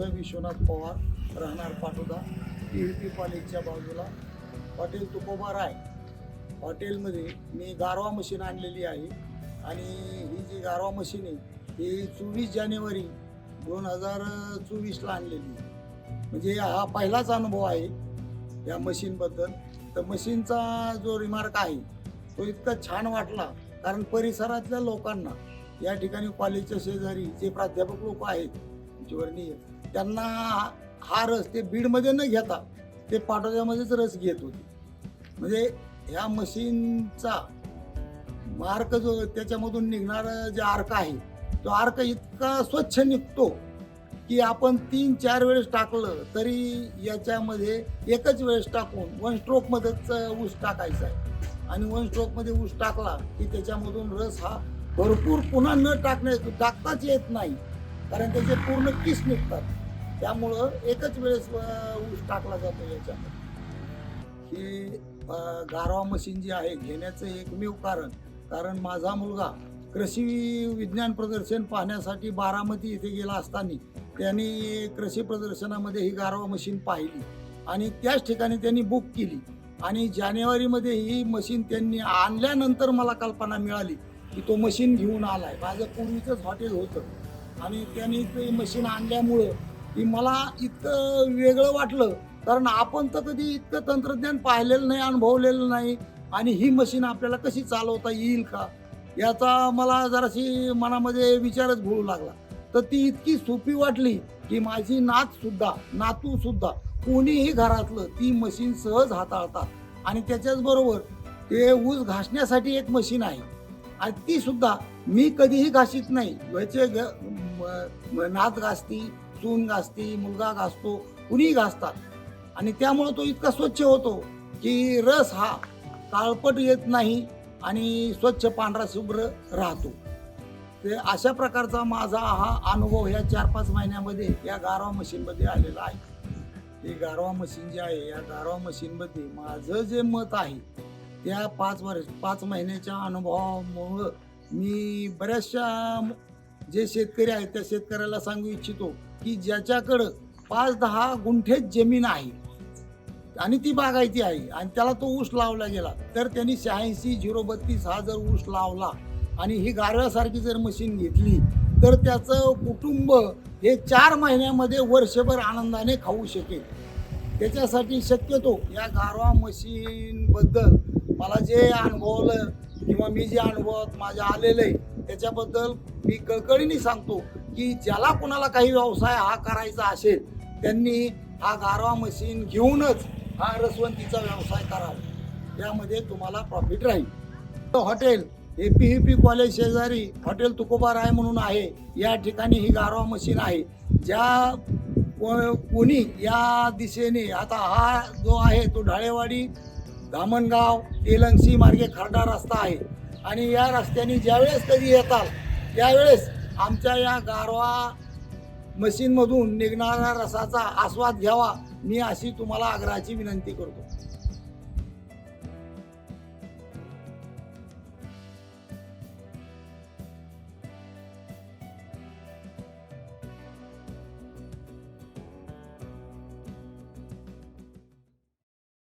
माझं विश्वनाथ पवार राहणार Patoda. P P कॉलेजच्या बाजूला. हॉटेल तुकोबा राय. हॉटेलमध्ये मी गारवा मशीन आणलेली आहे. आणि ही जी गारवा मशीन आहे ही चोवीस जानेवारी दोन हजार चोवीसला आणलेली आहे. म्हणजे हा पहिलाच अनुभव आहे या मशीनबद्दल. तर मशीनचा जो रिमार्क आहे तो इतका छान वाटला. कारण परिसरातल्या लोकांना या ठिकाणी कॉलेजच्या शेजारी जे प्राध्यापक लोक आहेत वर्णीय त्यांना हा रस ते बीडमध्ये न घेता ते पाटोद्यामध्येच रस घेत होते. म्हणजे ह्या मशीनचा मार्क जो त्याच्यामधून निघणारा जे आर्क आहे तो आर्क इतका स्वच्छ निघतो की आपण तीन चार वेळेस टाकलं तरी याच्यामध्ये एकच वेळेस टाकून वन स्ट्रोकमध्येच ऊस टाकायचा आहे. आणि वन स्ट्रोकमध्ये ऊस टाकला की त्याच्यामधून रस हा भरपूर पुन्हा न टाकण्या टाकताच येत नाही. कारण त्याचे पूर्ण किस निघतात. त्यामुळं एकच वेळेस ऊस टाकला जातो याच्यामध्ये. ही गारवा मशीन जी आहे घेण्याचं एकमेव कारण कारण माझा मुलगा कृषी विज्ञान प्रदर्शन पाहण्यासाठी बारामती इथे गेला असताना त्यांनी कृषी प्रदर्शनामध्ये ही गारवा मशीन पाहिली. आणि त्याच ठिकाणी त्यांनी बुक केली. आणि जानेवारीमध्ये ही मशीन त्यांनी आणल्यानंतर मला कल्पना मिळाली की तो मशीन घेऊन आलाय. माझं पूर्वीचंच हॉटेल होतं. आणि त्यांनी ते मशीन आणल्यामुळं की मला इतकं वेगळं वाटलं. कारण आपण तर कधी इतकं तंत्रज्ञान पाहिलेलं नाही अनुभवलेलं नाही. आणि ही मशीन आपल्याला कशी चालवता येईल का? याचा मला जराशी मनामध्ये विचारच घोळू लागला. तर ती इतकी सोपी वाटली की माझी नातसुद्धा नातूसुद्धा कोणीही घरातलं ती मशीन सहज हाताळतात. आणि त्याच्याचबरोबर ते ऊस घासण्यासाठी एक मशीन आहे. आणि तीसुद्धा मी कधीही घासीत नाही. याचे ग- नात घासती चून घासती मुलगा घासतो कुणी घासतात. आणि त्यामुळं तो इतका स्वच्छ होतो की रस हा काळपट येत नाही आणि स्वच्छ पांढरा शुभ्र राहतो. ते अशा प्रकारचा माझा हा अनुभव ह्या चार पाच महिन्यामध्ये या गारवा मशीनमध्ये आलेला आहे. हे गारवा मशीन जी आहे या गारवा मशीनमध्ये माझं जे मत आहे त्या पाच वर्ष पाच महिन्याच्या अनुभवामुळं मी बऱ्याचशा जे शेतकरी आहेत त्या शेतकऱ्याला सांगू इच्छितो की ज्याच्याकडं पाच दहा गुंठेच जमीन आहे आणि ती बागायती आहे आणि त्याला तो ऊस लावला गेला तर त्यांनी शहाऐंशी झिरो बत्तीस हा जर ऊस लावला आणि ही गारव्यासारखी जर मशीन घेतली तर त्याचं कुटुंब हे चार महिन्यामध्ये वर्षभर आनंदाने खाऊ शकेल. त्याच्यासाठी शक्यतो या गारवा मशीनबद्दल मला जे अनुभवलं किंवा मी जे अनुभवात माझ्या आलेलं आहे त्याच्याबद्दल मी कळकळीने सांगतो की ज्याला कोणाला काही व्यवसाय हा करायचा असेल त्यांनी हा गारवा मशीन घेऊनच हा रसवंतीचा व्यवसाय करावा. यामध्ये तुम्हाला प्रॉफिट राहील. हॉटेल ए पी ही पी कॉलेज शेजारी हॉटेल तुकोबा राय म्हणून आहे. या ठिकाणी ही गारवा मशीन आहे. ज्या को- कोणी या दिशेने आता हा जो आहे तो ढाळेवाडी धामणगाव तेलंगसी मार्गे खर्डा रस्ता आहे. आणि या रस्त्याने ज्यावेळेस कधी येताल त्यावेळेस आमच्या या गारवा मशीनमधून निघणाऱ्या रसाचा आस्वाद घ्यावा मी अशी तुम्हाला आग्रहाची विनंती करतो.